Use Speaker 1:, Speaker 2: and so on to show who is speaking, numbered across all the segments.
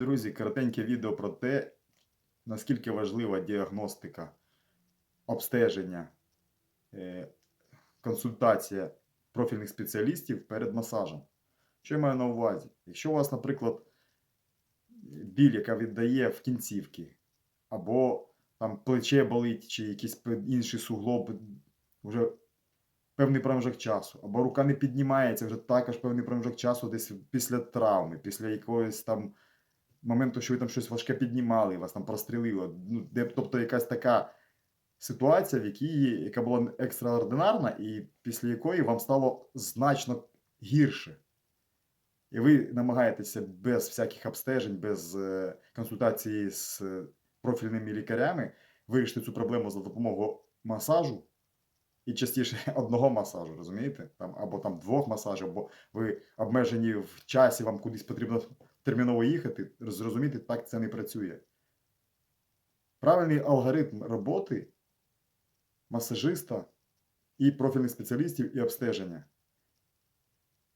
Speaker 1: Друзі, коротеньке відео про те, наскільки важлива діагностика, обстеження, е, консультація профільних спеціалістів перед масажем. Що я маю на увазі? Якщо у вас, наприклад, біль, яка віддає в кінцівки, або там плече болить, чи якийсь інший суглоб вже певний проміжок часу, або рука не піднімається вже також певний проміжок часу, десь після травми, після якогось там моменту, що ви там щось важке піднімали, вас там прострілило. Ну, де, тобто якась така ситуація, в якій, яка була екстраординарна, і після якої вам стало значно гірше. І ви намагаєтеся без всяких обстежень, без е, консультації з е, профільними лікарями вирішити цю проблему за допомогою масажу. І частіше одного масажу, розумієте? Там, або там двох масажів, або ви обмежені в часі, вам кудись потрібно терміново їхати. Зрозуміти, так це не працює. Правильний алгоритм роботи масажиста і профільних спеціалістів і обстеження.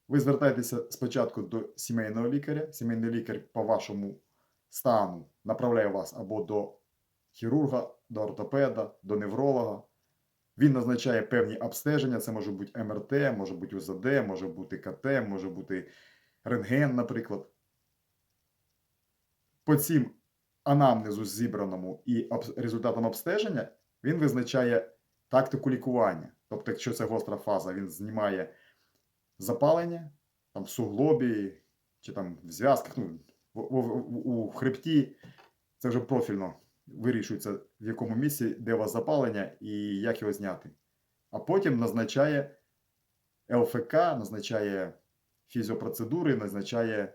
Speaker 1: Ви звертаєтеся спочатку до сімейного лікаря. Сімейний лікар по вашому стану направляє вас або до хірурга, до ортопеда, до невролога. Він назначає певні обстеження. Це може бути МРТ, може бути УЗД, може бути КТ, може бути рентген, наприклад. По цим анамнезу зібраному і результатам обстеження він визначає тактику лікування. Тобто, якщо це гостра фаза, він знімає запалення там в суглобі чи там в зв'язках, ну, у хребті. Це вже профільно вирішується, в якому місці, де у вас запалення і як його зняти. А потім назначає ЛФК, назначає фізіопроцедури, назначає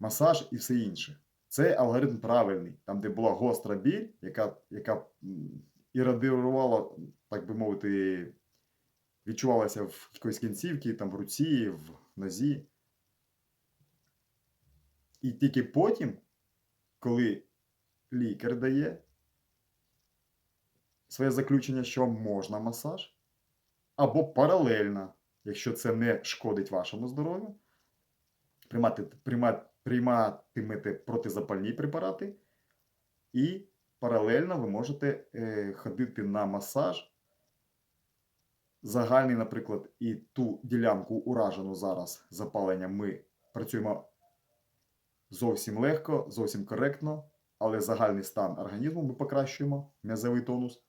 Speaker 1: масаж і все інше. Це алгоритм правильний, там, де була гостра біль, яка, яка іррадіювала, так би мовити, відчувалася в якоїсь кінцівці, там в руці, в нозі. І тільки потім, коли лікар дає своє заключення, що можна масаж, або паралельно, якщо це не шкодить вашому здоров'ю, приймати, приймати, прийматимете протизапальні препарати, і паралельно ви можете е, ходити на масаж. Загальний, наприклад, і ту ділянку уражену зараз запаленням ми працюємо зовсім легко, зовсім коректно, але загальний стан організму ми покращуємо, м'язовий тонус,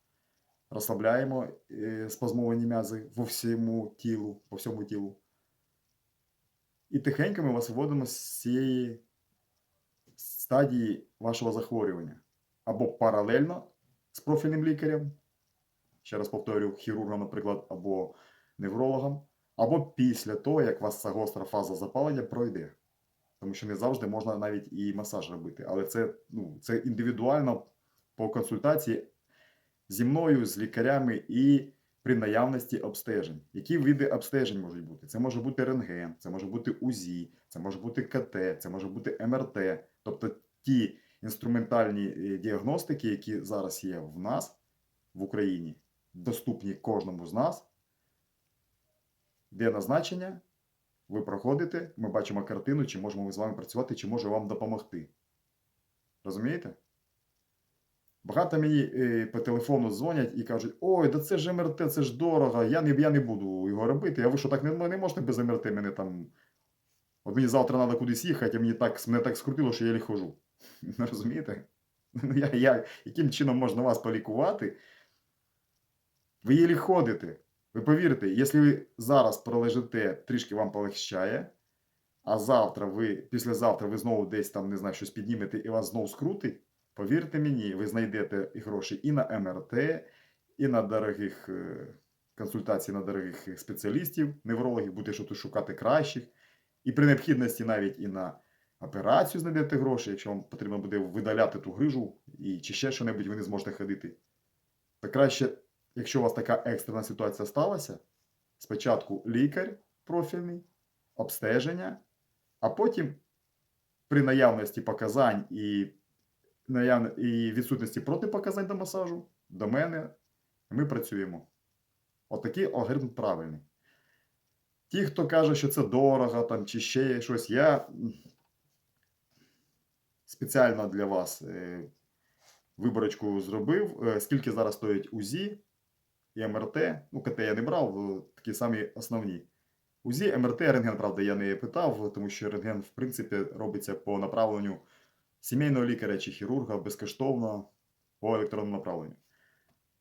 Speaker 1: розслабляємо е, спазмовані м'язи по всьому тілу, по всьому тілу. І тихенько ми вас виводимо з цієї стадії вашого захворювання. Або паралельно з профільним лікарем, ще раз повторю, хірургом, наприклад, або неврологом, або після того, як у вас ця гостра фаза запалення пройде. Тому що не завжди можна навіть і масаж робити. Але це, ну, це індивідуально по консультації зі мною, з лікарями і при наявності обстежень. Які види обстежень можуть бути? Це може бути рентген, це може бути УЗІ, це може бути КТ, це може бути МРТ. Тобто ті інструментальні е, діагностики, які зараз є в нас в Україні, доступні кожному з нас, де назначення, ви проходите, ми бачимо картину, чи можемо ми з вами працювати, чи може вам допомогти. Розумієте? Багато мені е, по телефону дзвонять і кажуть: ой, да це ж МРТ, це ж дорого, я не, я не буду його робити. А ви що так не, не можете без МРТ мене там. От мені завтра треба кудись їхати, а мені так, мене так скрутило, що я лі хожу. Не розумієте? Ну, я, я, яким чином можна вас полікувати? Ви єлі ходите. Ви повірте, якщо ви зараз пролежите, трішки вам полегшає, а завтра ви, післязавтра ви знову десь там, не знаю, щось піднімете і вас знову скрутить, повірте мені, ви знайдете гроші і на МРТ, і на дорогих е, консультацій на дорогих спеціалістів, неврологів, будете щось шукати кращих, і при необхідності навіть і на операцію знайдете гроші, якщо вам потрібно буде видаляти ту грижу, і чи ще що-небудь ви не зможете ходити. То краще, якщо у вас така екстрена ситуація сталася, спочатку лікар профільний, обстеження, а потім при наявності показань і, наявно, і відсутності протипоказань до масажу, до мене, ми працюємо. Отакий алгоритм правильний. Ті, хто каже, що це дорого там, чи ще щось, я спеціально для вас е, виборочку зробив. Е, Скільки зараз стоїть УЗІ і МРТ. Ну, КТ я не брав, е, такі самі основні. УЗІ, МРТ, рентген, правда, я не питав, тому що рентген, в принципі, робиться по направленню сімейного лікаря чи хірурга безкоштовно по електронному направленню.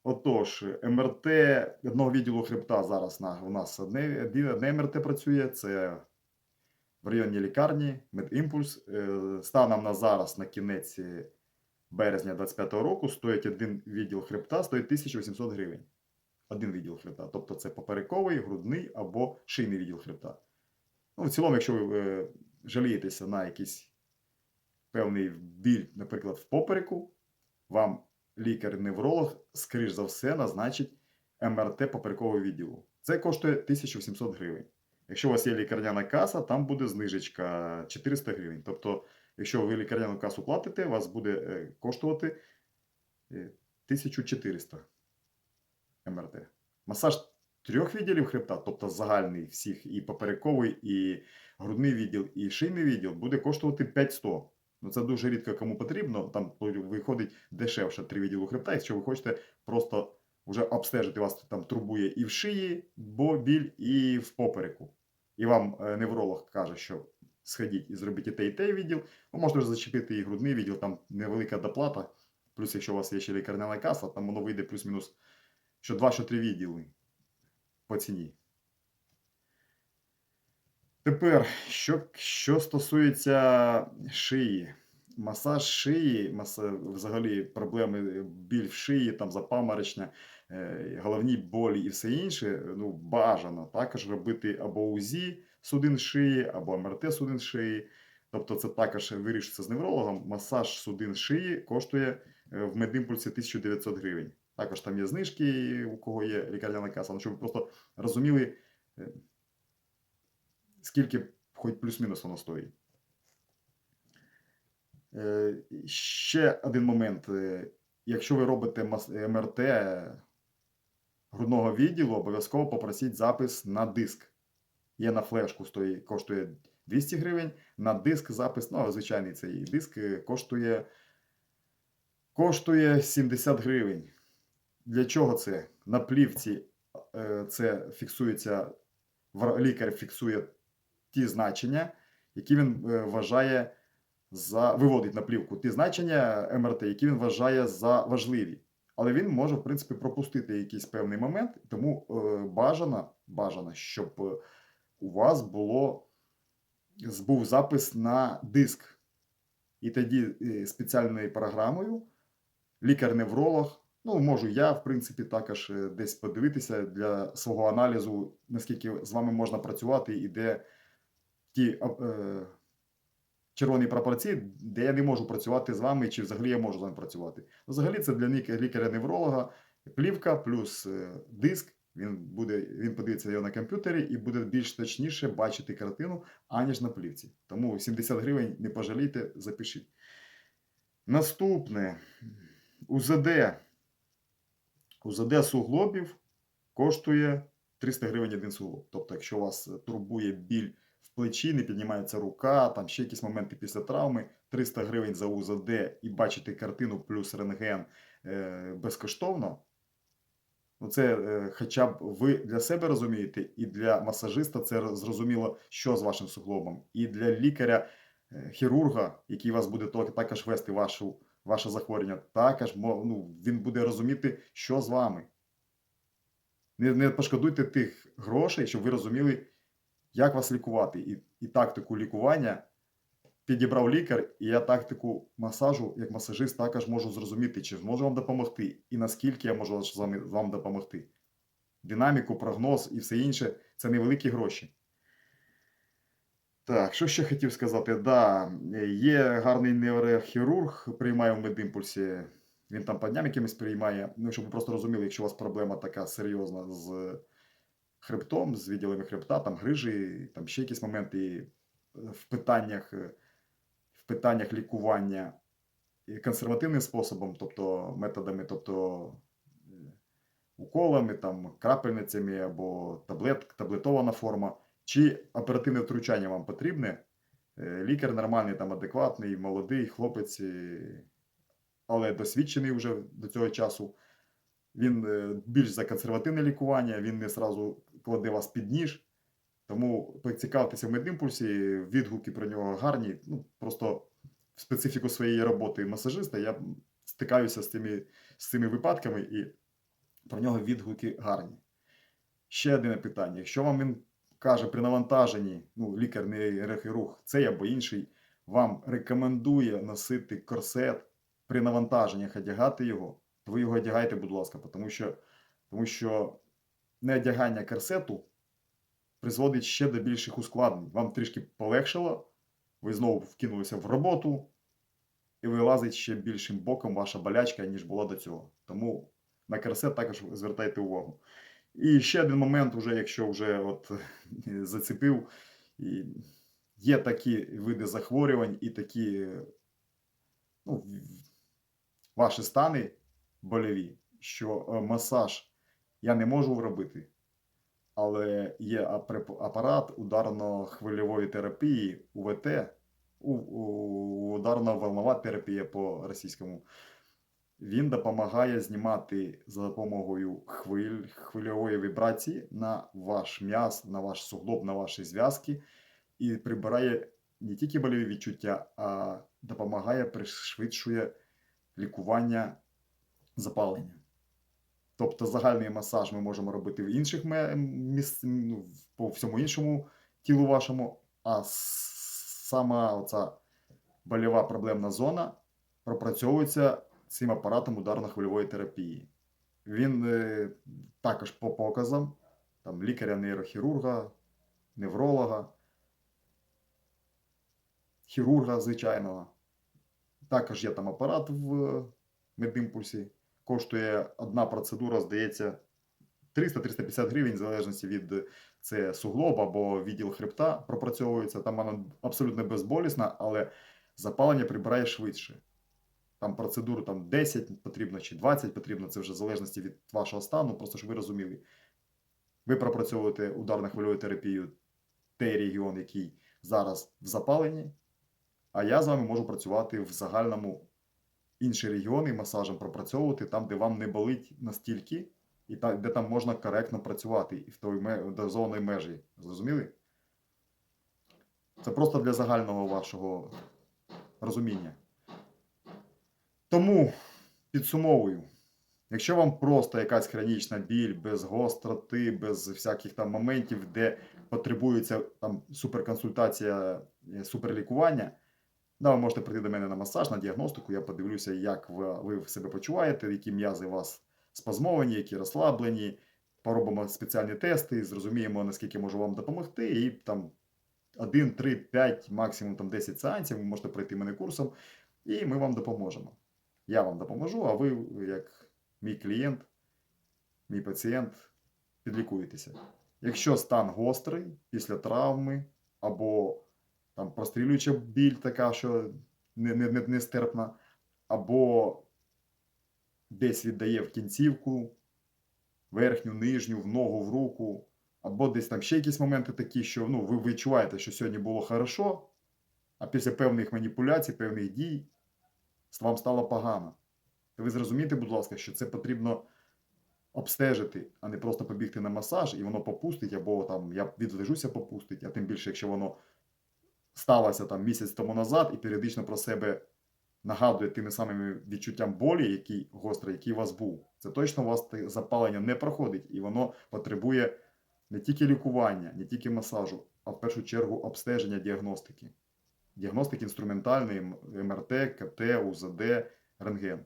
Speaker 1: Отож, МРТ одного відділу хребта зараз на, у нас одне, одне МРТ працює, це в районній лікарні, Медімпульс. Е, Станом на зараз, на кінець березня 2025 року, стоїть один відділ хребта, стоїть 1800 гривень. Один відділ хребта. Тобто це поперековий, грудний або шийний відділ хребта. Ну, в цілому, якщо ви е, жалієтеся на якийсь певний біль, наприклад, в попереку, вам лікар-невролог, скоріш за все, назначить МРТ поперекового відділу. Це коштує 1700 гривень. Якщо у вас є лікарняна каса, там буде знижечка 400 гривень. Тобто, якщо ви лікарняну касу платите, вас буде е, коштувати е, 1400 МРТ. Масаж трьох відділів хребта, тобто загальний всіх, і поперековий, і грудний відділ, і шийний відділ, буде коштувати 500. Ну це дуже рідко кому потрібно. Там виходить дешевше три відділу хребта, якщо ви хочете просто вже обстежити, вас там турбує і в шиї, бо біль, і в попереку. І вам е, невролог каже, що сходіть і зробіть і те, і те відділ. Ви можете вже зачепити і грудний відділ, там невелика доплата. Плюс, якщо у вас є ще лікарняна каса, там воно вийде плюс-мінус що два, що три відділи по ціні. Тепер, що, що стосується шиї. Масаж шиї, маса, взагалі проблеми біль в шиї, там запаморочня, е, головні болі і все інше, ну, бажано також робити або УЗІ судин шиї, або МРТ судин шиї. Тобто це також вирішиться з неврологом. Масаж судин шиї коштує е, в медімпульсі 1900 гривень. Також там є знижки, у кого є лікарняна каса, ну, щоб ви просто розуміли, е, скільки хоч плюс-мінус воно стоїть. Е, Ще один момент. Е, Якщо ви робите МРТ грудного відділу, обов'язково попросіть запис на диск. Є на флешку, стоїть, коштує 200 гривень, на диск запис, ну, звичайний цей диск е, коштує, коштує 70 гривень. Для чого це? На плівці е, це фіксується, лікар фіксує ті значення, які він е, вважає за виводить на плівку ті значення МРТ, які він вважає за важливі. Але він може, в принципі, пропустити якийсь певний момент, тому е, бажано, бажано, щоб е, у вас було був запис на диск. І тоді спеціальною програмою лікар-невролог, ну, можу я, в принципі, також десь подивитися для свого аналізу, наскільки з вами можна працювати і де ті е, червоні прапорці, де я не можу працювати з вами, чи взагалі я можу з вами працювати. Взагалі це для лікаря-невролога плівка плюс е, диск. Він буде, він подивиться його на комп'ютері і буде більш точніше бачити картину, аніж на плівці. Тому 70 гривень не пожалійте, запишіть. Наступне УЗД. УЗД суглобів коштує 300 гривень один суглоб. Тобто, якщо вас турбує біль плечі, не піднімається рука, там ще якісь моменти після травми, 300 гривень за УЗД і бачити картину плюс рентген е, безкоштовно. Ну, це е, хоча б ви для себе розумієте, і для масажиста це зрозуміло, що з вашим суглобом, і для лікаря, е, хірурга, який вас буде також вести вашу, ваше захворювання, також ну, він буде розуміти, що з вами. Не, не пошкодуйте тих грошей, щоб ви розуміли, як вас лікувати. І, і тактику лікування підібрав лікар, і я тактику масажу, як масажист, також можу зрозуміти, чи зможу вам допомогти, і наскільки я можу вам допомогти. Динаміку, прогноз і все інше це невеликі гроші. Так, що ще хотів сказати? Да, є гарний нейрохірург, приймає в медімпульсі. Він там по дням якимось приймає. Ну, щоб ви просто розуміли, якщо у вас проблема така серйозна з хребтом, з відділами хребта, там грижі, там ще якісь моменти в питаннях, е, в питаннях лікування і консервативним способом, тобто методами, тобто е, уколами, там, крапельницями або таблет, таблетована форма, чи оперативне втручання вам потрібне, Е, Лікар нормальний, там адекватний, молодий хлопець, але досвідчений вже до цього часу. Він більш за консервативне лікування, він не сразу кладе вас під ніж. Тому поцікавтеся в медімпульсі, відгуки про нього гарні. Ну, просто в специфіку своєї роботи масажиста я стикаюся з цими, з цими випадками і про нього відгуки гарні. Ще одне питання. Якщо вам він каже при навантаженні, ну, лікар не нейрохірург, цей або інший, вам рекомендує носити корсет при навантаженнях, одягати його, то ви його одягайте, будь ласка, тому що, тому що неодягання корсету призводить ще до більших ускладнень. Вам трішки полегшило, ви знову вкинулися в роботу, і вилазить ще більшим боком ваша болячка, ніж була до цього. Тому на корсет також звертайте увагу. І ще один момент, уже, якщо вже от зацепив, є такі види захворювань і такі ну, ваші стани больові, що е, масаж я не можу робити, але є апарат ударно-хвильової терапії УВТ, ударно-волнова терапія по російському. Він допомагає знімати за допомогою хвиль, хвильової вібрації на ваш м'яз, на ваш суглоб, на ваші зв'язки і прибирає не тільки больові відчуття, а допомагає, пришвидшує лікування запалення. Тобто загальний масаж ми можемо робити в інших ме- ну, по всьому іншому тілу вашому, а сама оця больова проблемна зона пропрацьовується цим апаратом ударно-хвильової терапії. Він е, також по показам там, лікаря-нейрохірурга, невролога, хірурга звичайного. Також є там апарат в медімпульсі. Коштує одна процедура, здається, 300-350 гривень, в залежності від е, це суглоб або відділ хребта пропрацьовується. Там вона абсолютно безболісна, але запалення прибирає швидше. Там процедур там 10 потрібно чи 20 потрібно, це вже в залежності від вашого стану, просто щоб ви розуміли. Ви пропрацьовуєте ударно-хвильову терапію той регіон, який зараз в запаленні, а я з вами можу працювати в загальному інші регіони масажем пропрацьовувати там, де вам не болить настільки, і та, де там можна коректно працювати і в той дозованій межі. Зрозуміли? Це просто для загального вашого розуміння. Тому підсумовую, якщо вам просто якась хронічна біль без гостроти, без всяких там моментів, де потребується там суперконсультація, е, суперлікування, да, ви можете прийти до мене на масаж, на діагностику, я подивлюся, як ви, себе почуваєте, які м'язи у вас спазмовані, які розслаблені, поробимо спеціальні тести, зрозуміємо, наскільки можу вам допомогти, і там 1, 3, 5, максимум там 10 сеансів, ви можете пройти мене курсом, і ми вам допоможемо. Я вам допоможу, а ви, як мій клієнт, мій пацієнт, підлікуєтеся. Якщо стан гострий після травми або там прострілююча біль така, що не, не, не, нестерпна, або десь віддає в кінцівку, верхню, нижню, в ногу, в руку, або десь там ще якісь моменти такі, що ну, ви відчуваєте, що сьогодні було хорошо, а після певних маніпуляцій, певних дій вам стало погано. То ви зрозумієте, будь ласка, що це потрібно обстежити, а не просто побігти на масаж, і воно попустить, або там я відлежуся попустить, а тим більше, якщо воно сталося там місяць тому назад і періодично про себе нагадує тими самими відчуттям болі, який гострий, який у вас був. Це точно у вас запалення не проходить, і воно потребує не тільки лікування, не тільки масажу, а в першу чергу обстеження діагностики. Діагностики інструментальної, МРТ, КТ, УЗД, рентген.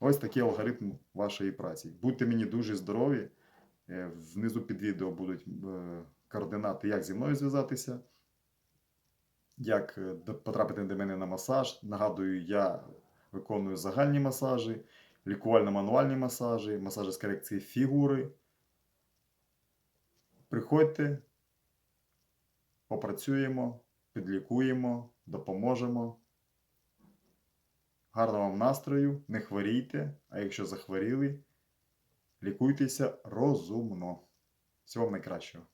Speaker 1: Ось такий алгоритм вашої праці. Будьте мені дуже здорові. Е, Внизу під відео будуть е, координати, як зі мною зв'язатися, як е, потрапити до мене на масаж. Нагадую, я виконую загальні масажі, лікувально-мануальні масажі, масажі з корекції фігури. Приходьте, попрацюємо, підлікуємо, допоможемо. Гарного вам настрою, не хворійте, а якщо захворіли, лікуйтеся розумно. Всього вам найкращого.